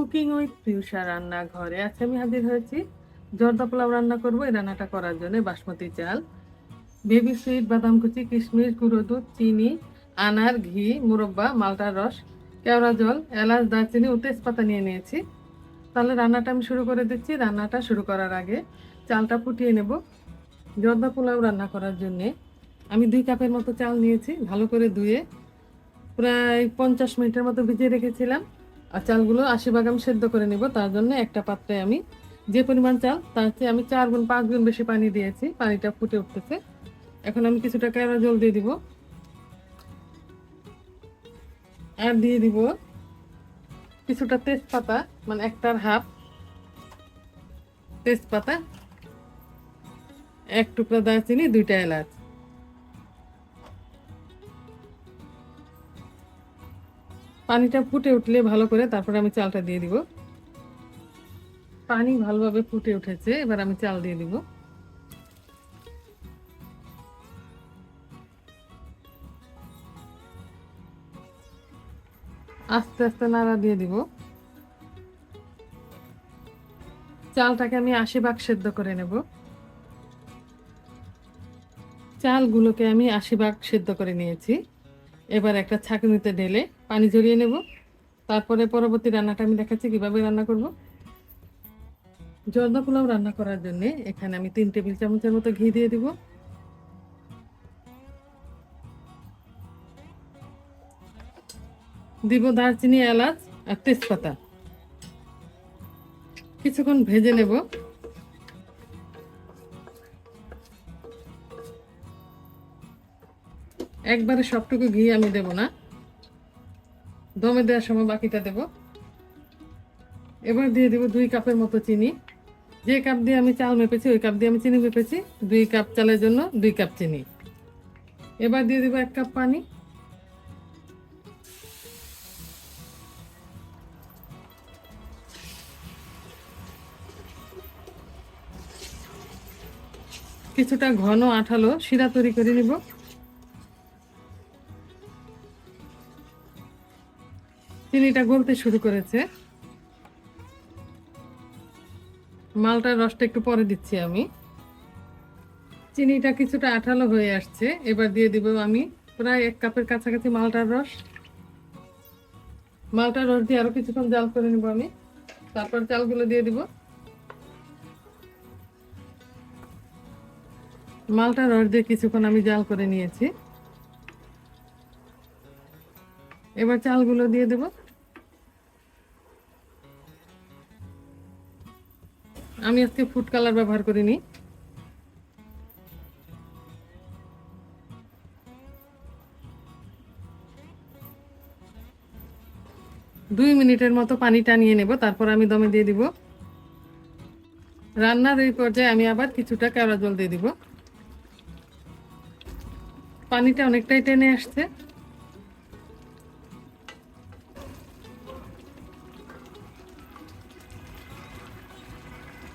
Cooking with পিউষা রান্না ঘরে আছে আমি হাজির হয়েছি। জর্দা পোলাও রান্না করব, এই রান্নাটা করার জন্য বাসমতি চাল বেবি সুইট বাদাম কুচি, কিশমিশ, গুঁড়ো দুধ, চিনি, আনার ঘি, মুরব্বা মালটার রস, কেওড়া জল, এলাচ, দারচিনি ও তেজপাতা নিয়ে নিয়েছি। তাহলে রান্নাটা আমি শুরু করে দিচ্ছি। রান্নাটা শুরু করার আগে চালটা ফুটিয়ে নেব। জর্দা পোলাও রান্না করার জন্যে আমি দুই কাপের মতো চাল নিয়েছি, ভালো করে ধুয়ে প্রায় পঞ্চাশ মিনিটের মতো ভিজিয়ে রেখেছিলাম। আর চালগুলো আশি ভাগ আমি সেদ্ধ করে নিব। তার জন্য একটা পাত্রে আমি যে পরিমাণ চাল, তার চেয়ে আমি চার গুণ, পাঁচ গুণ বেশি পানি দিয়েছি। পানিটা ফুটে উঠতেছে। এখন আমি কিছুটা কেওড়া জল দিয়ে দিব। আর দিয়ে দিব কিছুটা তেজপাতা মানে একটার হাফ তেজপাতা, এক টুকরা দারচিনি, দুইটা এলাচ। পানিটা ফুটে উঠলে ভালো করে, তারপরে আমি চালটা দিয়ে দিব। পানি ভালোভাবে ফুটে উঠেছে, এবার আমি চাল দিয়ে দিব। আস্তে আস্তে নাড়া দিয়ে দিব। চালটাকে আমি আশি ভাগ সেদ্ধ করে নেব। চালগুলোকে আমি আশি ভাগ সেদ্ধ করে নিয়েছি। এবার একটা ছাঁকনিতে ঢেলে পানি ঝরিয়ে নেব। তারপরে পরবর্তী রান্নাটা আমি দেখাচ্ছি কীভাবে রান্না করব। জর্দা পোলাও রান্না করার জন্য এখানে আমি তিন টেবিল চামচের মতো ঘি দিয়ে দিব। দিব দারচিনি, এলাচ আর তেজপাতা। কিছুক্ষণ ভেজে নেব। একবারে সবটুকু ঘি আমি দেব না। দমে দেওয়ার সময় বাকিটা দেব। এবার দিয়ে দেব দুই কাপের মতো চিনি। যে কাপ দিয়ে আমি চাল মেপেছি, ওই কাপ দিয়ে আমি চিনি মেপেছি। দুই কাপ চালের জন্য দুই কাপ চিনি। এবার দিয়ে দেবো এক কাপ পানি। কিছুটা ঘন আঠালো শিরা তৈরি করে নিব। চিনিটা গলতে শুরু করেছে। মালটার রসটা একটু পরে দিচ্ছি আমি। চিনিটা কিছুটা আঠালো হয়ে আসছে। এবার দিয়ে দিব আমি প্রায় এক কাপের কাছাকাছি মালটার রস। মালটার রস দিয়ে আরও কিছুক্ষণ জাল করে নিব আমি। তারপর চালগুলো দিয়ে দিব। মালটার রস দিয়ে কিছুক্ষণ আমি জাল করে নিয়েছি। এবার চালগুলো দিয়ে দেব। আমি আজকে ফুড কালার ব্যবহার করিনি। দুই মিনিটের মতো পানি টানিয়ে নেব, তারপর আমি দমে দিয়ে দিব। রান্নার এই পর্যায়ে আমি আবার কিছুটা কেওড়া জল দিয়ে দিব। পানিটা অনেকটাই টেনে আসছে।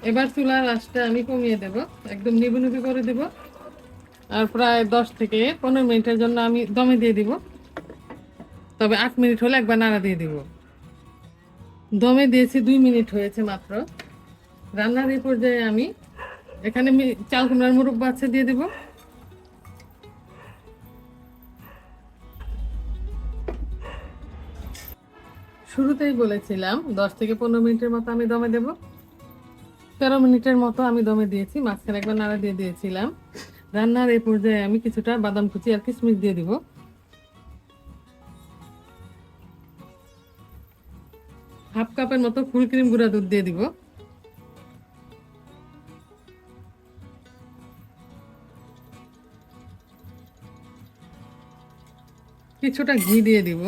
এবার চুলার আঁচটা আমি কমিয়ে দেব, একদম নিবু নিবু করে দেব। আর প্রায় দশ থেকে পনেরো মিনিটের জন্য আমি দমে দিয়ে দিব। তবে আট মিনিট হলে একবার নাড়া দিয়ে দিব। দমে দিয়েছি দুই মিনিট হয়েছে মাত্র। রান্নার এই পর্যায়ে আমি এখানে চাল কুমড়ার মুরব্বা আছে দিয়ে দিব। শুরুতেই বলেছিলাম দশ থেকে পনেরো মিনিটের মতো আমি দমে দেব। তেরো মিনিটের মতো আমি দমে দিয়েছি, মাঝখানে একবার নাড়া দিয়ে দিয়েছিলাম। রান্নার এই পর্যায়ে আমি কিছুটা বাদাম কুচি আর কিশমিশ দিয়ে দিব। হাফ কাপের মতো ফুল ক্রিম গুঁড়া দুধ দিয়ে দিব। কিছুটা ঘি দিয়ে দিব।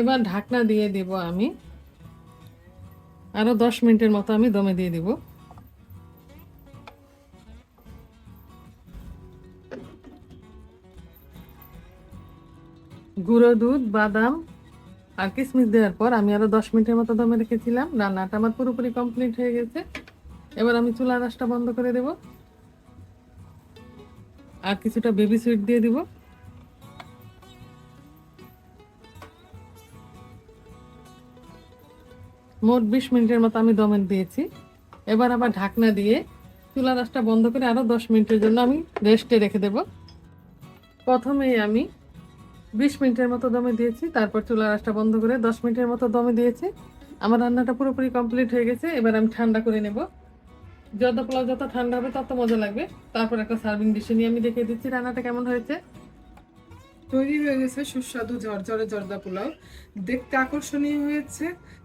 এবার ঢাকনা দিয়ে দিব আমি। আরও দশ মিনিটের মতো আমি দমে দিয়ে দিব। গুঁড়ো দুধ, বাদাম আর কিশমিশ দেওয়ার পর আমি আরও দশ মিনিটের মতো দমে রেখেছিলাম। রান্নাটা আমার পুরোপুরি কমপ্লিট হয়ে গেছে। এবার আমি চুলা রাসটা বন্ধ করে দেব। আর কিছুটা বেবি সুইট দিয়ে দিব। মোট বিশ মিনিটের মতো আমি দমে দিয়েছি। এবার আবার ঢাকনা দিয়ে চুলা রাসটা বন্ধ করে আরও দশ মিনিটের জন্য আমি রেস্টে রেখে দেব। প্রথমেই আমি বিশ মিনিটের মতো দমে দিয়েছি, তারপর চুলা রাসটা বন্ধ করে দশ মিনিটের মতো দমে দিয়েছি। আমার রান্নাটা পুরোপুরি কমপ্লিট হয়ে গেছে, এবার আমি ঠান্ডা করে নেব। যত পোলাও যত ঠান্ডা হবে তত মজা লাগবে। তারপর একটা সার্ভিং ডিশে নিয়ে আমি দেখিয়ে দিচ্ছি রান্নাটা কেমন হয়েছে। তৈরি হয়ে গেছে সুস্বাদু ঝরঝরে জর্দা পোলাও। দেখতে আকর্ষণীয় হয়েছে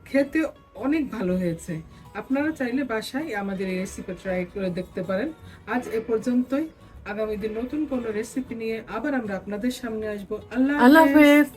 খেতে অনেক ভালো হয়েছে। আপনারা চাইলে বাসায় আমাদের এই রেসিপি ট্রাই করে দেখতে পারেন। আজ এ পর্যন্তই। আগামী দিন নতুন কোনো রেসিপি নিয়ে আবার আমরা আপনাদের সামনে আসব। আল্লাহ আল্লাহ হাফেজ।